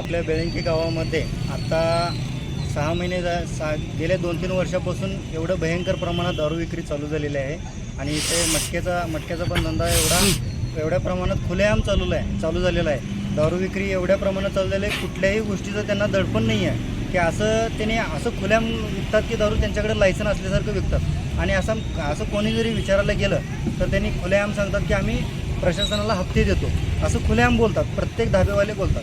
आपल्या बेळंकी गावामध्ये आता सहा महिने जा सा गेल्या दोन तीन वर्षापासून एवढं भयंकर प्रमाणात दारू विक्री चालू झालेली आहे. आणि इथे मटक्याचा मटक्याचा पण धंदा एवढा एवढ्या प्रमाणात खुलेआम चालू आहे चालू झालेला आहे. दारू विक्री एवढ्या प्रमाणात चालू झाली आहे कुठल्याही गोष्टीचं त्यांना दडपण नाही आहे. की असं त्याने असं खुल्याम विकतात की दारू त्यांच्याकडे लायसन असल्यासारखं विकतात. आणि असं असं कोणी जरी विचारायला गेलं तर त्यांनी खुलेआम सांगतात की आम्ही प्रशासनाला हप्ते देतो. असं खुलेआम बोलतात प्रत्येक धाबेवाले बोलतात.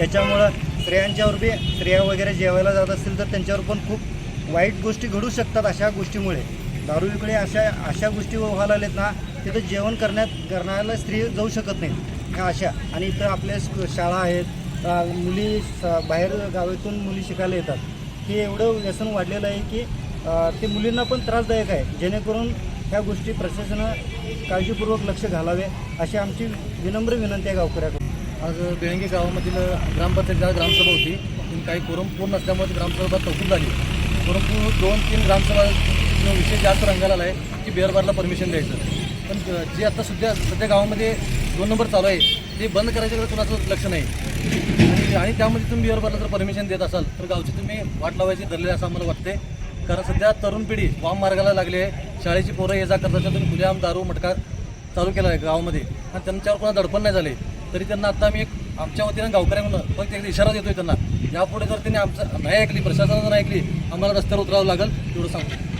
त्याच्यामुळं स्त्रियांच्यावर बी स्त्रिया वगैरे जेवायला जात असतील तर त्यांच्यावर पण खूप वाईट गोष्टी घडू शकतात अशा गोष्टीमुळे. दारू विक्री अशा अशा गोष्टी व्हायला आलेत ना तिथं जेवण करण्यात करण्याला स्त्री जाऊ शकत नाही. ह्या अशा. आणि इथं आपल्या स्क- शाळा आहेत मुली स- बाहेर गावातून मुली शिकायला येतात. हे एवढं व्यसन वाढलेलं आहे की ते मुलींना पण त्रासदायक आहे. जेणेकरून ह्या गोष्टी प्रशासनानं काळजीपूर्वक लक्ष घालावे अशी आमची विनम्र विनंती आहे गावकऱ्याकडून. आज बेळंगी गावामधील ग्रामपंचायत ग्रामसभा होती पण काही कोरम पूर्ण नसल्यामुळे ग्रामसभा तहकूब झाली. परंतु दोन तीन ग्रामसभा विषय जास्त रंगाला आला आहे की बेअरबारला परमिशन द्यायचं. पण जे आता सध्या सध्या गावामध्ये दोन नंबर चालू आहे ते बंद करायच्याकडे कुणाचं लक्ष नाही. आणि आणि त्यामध्ये तुम्ही बिअर बारला जर परमिशन देत असाल तर गावची तुम्ही वाट लावायची धरलेली असं आम्हाला वाटते कारण सध्या तरुण पिढी वाम मार्गाला लागली आहे. शाळेची पोरं ये जा करतात तुम्ही खुलेआम दारू मटका चालू केला आहे गावामध्ये. आणि त्यांच्यावर कोणा दडपण नाही झाले. तरी त्यांना आता आम्ही एक आमच्या वतीनं गावकऱ्यांना फक्त एक इशारा देतोय त्यांना. यापुढे जर त्यांनी आमचं नाही ऐकली प्रशासनानं नाही ऐकली आम्हाला रस्त्यावर उतरावं लागेल एवढं सांगतो.